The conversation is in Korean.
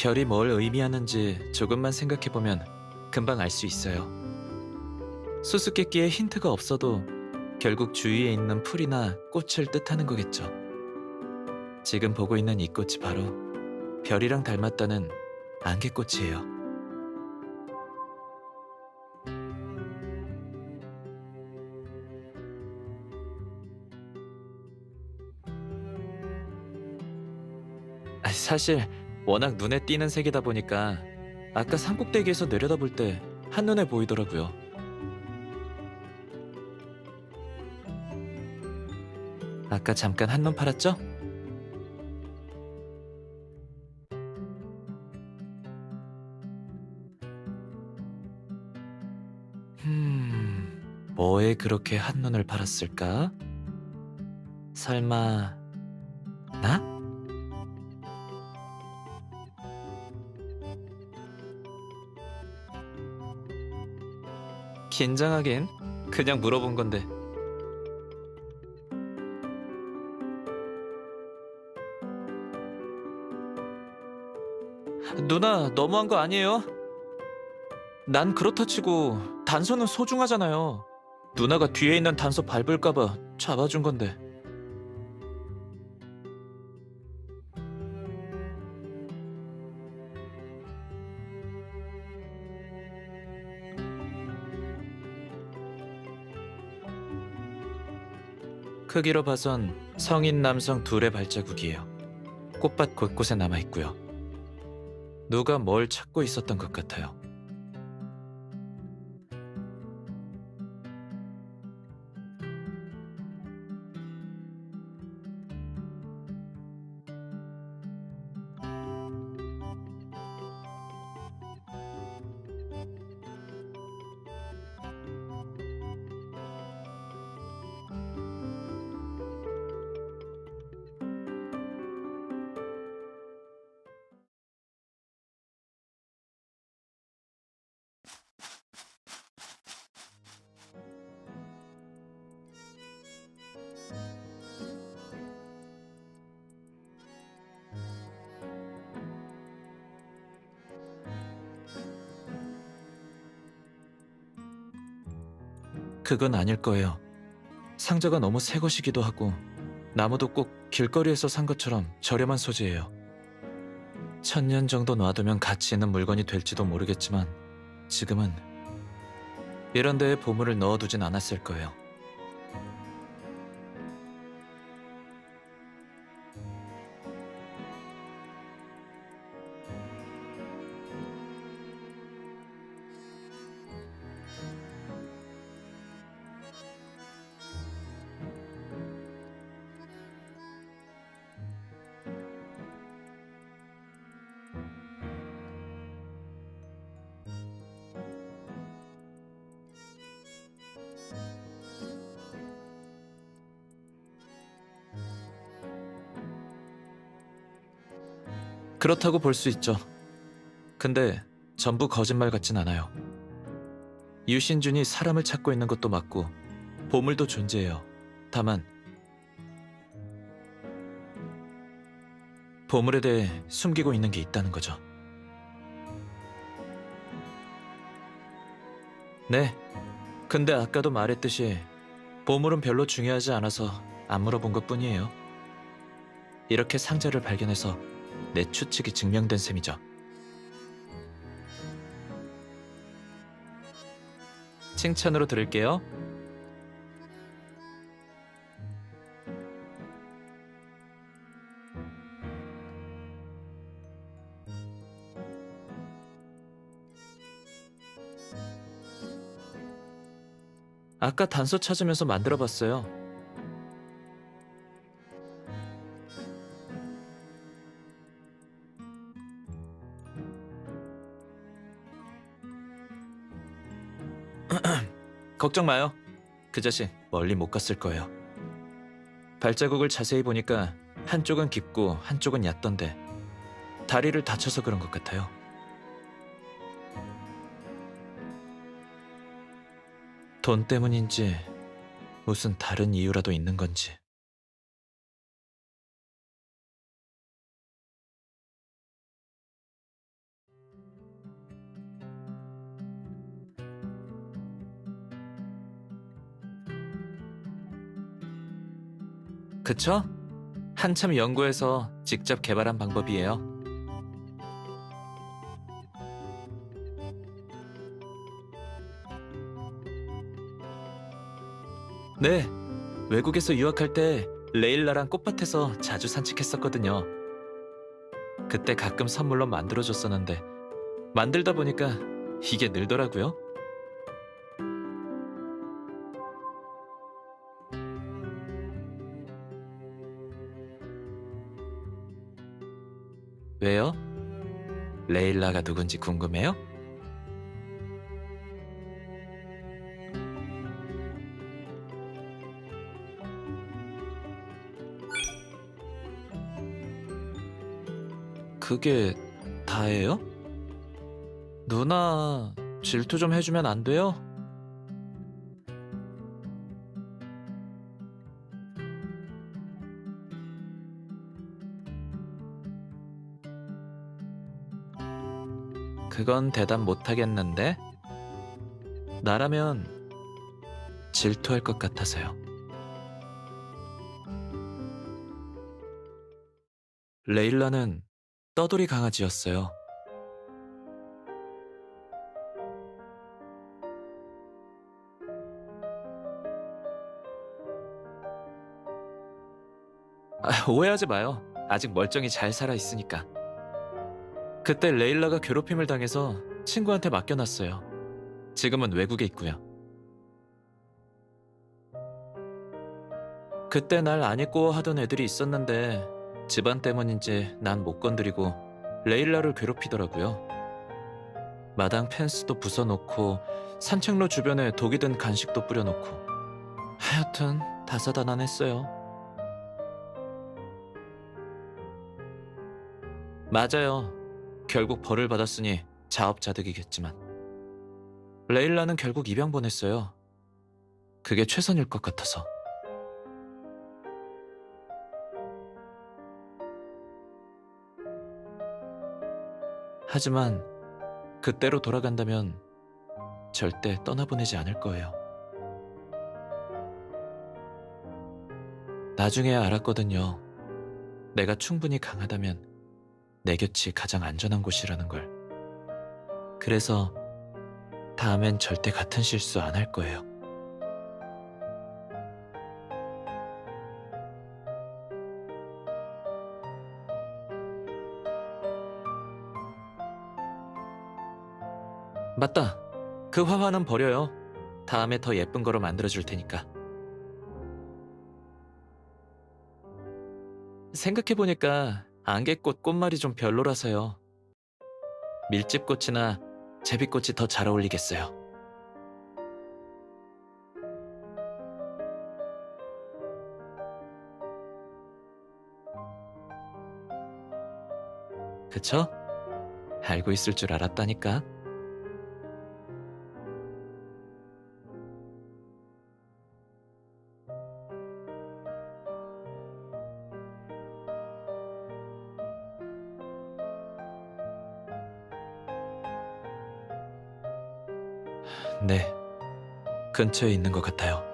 별이 뭘 의미하는지 조금만 생각해보면 금방 알 수 있어요. 수수께끼에 힌트가 없어도 결국 주위에 있는 풀이나 꽃을 뜻하는 거겠죠. 지금 보고 있는 이 꽃이 바로 별이랑 닮았다는 안개꽃이에요. 아, 사실 워낙 눈에 띄는 색이다 보니까 아까 산꼭대기에서 내려다볼 때 한눈에 보이더라고요. 아까 잠깐 한눈 팔았죠? 음, 뭐에 그렇게 한눈을 팔았을까? 설마 나? 긴장하긴 그냥 물어본 건데. 누나 너무한 거 아니에요? 난 그렇다 치고 단서는 소중하잖아요. 누나가 뒤에 있는 단서 밟을까봐 잡아준 건데 크기로 봐선 성인 남성 둘의 발자국이에요. 꽃밭 곳곳에 남아 있고요. 누가 뭘 찾고 있었던 것 같아요. 그건 아닐 거예요. 상자가 너무 새 것이기도 하고 나무도 꼭 길거리에서 산 것처럼 저렴한 소재예요. 천년 정도 놔두면 가치 있는 물건이 될지도 모르겠지만 지금은 이런 데에 보물을 넣어두진 않았을 거예요. 그렇다고 볼 수 있죠. 근데 전부 거짓말 같진 않아요. 유신준이 사람을 찾고 있는 것도 맞고 보물도 존재해요. 다만 보물에 대해 숨기고 있는 게 있다는 거죠. 네. 근데 아까도 말했듯이 보물은 별로 중요하지 않아서 안 물어본 것 뿐이에요. 이렇게 상자를 발견해서 내 추측이 증명된 셈이죠. 칭찬으로 들을게요. 아까 단서 찾으면서 만들어 봤어요. 걱정 마요. 그 자식 멀리 못 갔을 거예요. 발자국을 자세히 보니까 한쪽은 깊고 한쪽은 얕던데 다리를 다쳐서 그런 것 같아요. 돈 때문인지 무슨 다른 이유라도 있는 건지. 그쵸? 한참 연구해서 직접 개발한 방법이에요. 네, 외국에서 유학할 때 레일라랑 꽃밭에서 자주 산책했었거든요. 그때 가끔 선물로 만들어줬었는데 만들다 보니까 이게 늘더라고요. 왜요? 레일라가 누군지 궁금해요? 그게 다예요? 누나 질투 좀 해주면 안 돼요? 그건 대답 못하겠는데 나라면 질투할 것 같아서요. 레일라는 떠돌이 강아지였어요. 아, 오해하지 마요. 아직 멀쩡히 잘 살아 있으니까. 그때 레일라가 괴롭힘을 당해서 친구한테 맡겨놨어요. 지금은 외국에 있고요. 그때 날 안 입고 하던 애들이 있었는데 집안 때문인지 난 못 건드리고 레일라를 괴롭히더라고요. 마당 펜스도 부숴놓고 산책로 주변에 독이 든 간식도 뿌려놓고 하여튼 다사다난했어요. 맞아요. 결국 벌을 받았으니 자업자득이겠지만 레일라는 결국 입양 보냈어요. 그게 최선일 것 같아서. 하지만 그때로 돌아간다면 절대 떠나보내지 않을 거예요. 나중에 알았거든요. 내가 충분히 강하다면 내 곁이 가장 안전한 곳이라는 걸. 그래서 다음엔 절대 같은 실수 안 할 거예요. 맞다. 그 화환은 버려요. 다음에 더 예쁜 거로 만들어 줄 테니까. 생각해보니까 안개꽃 꽃말이 좀 별로라서요. 밀집꽃이나 제비꽃이 더 잘 어울리겠어요. 그쵸? 알고 있을 줄 알았다니까. 네. 근처에 있는 것 같아요.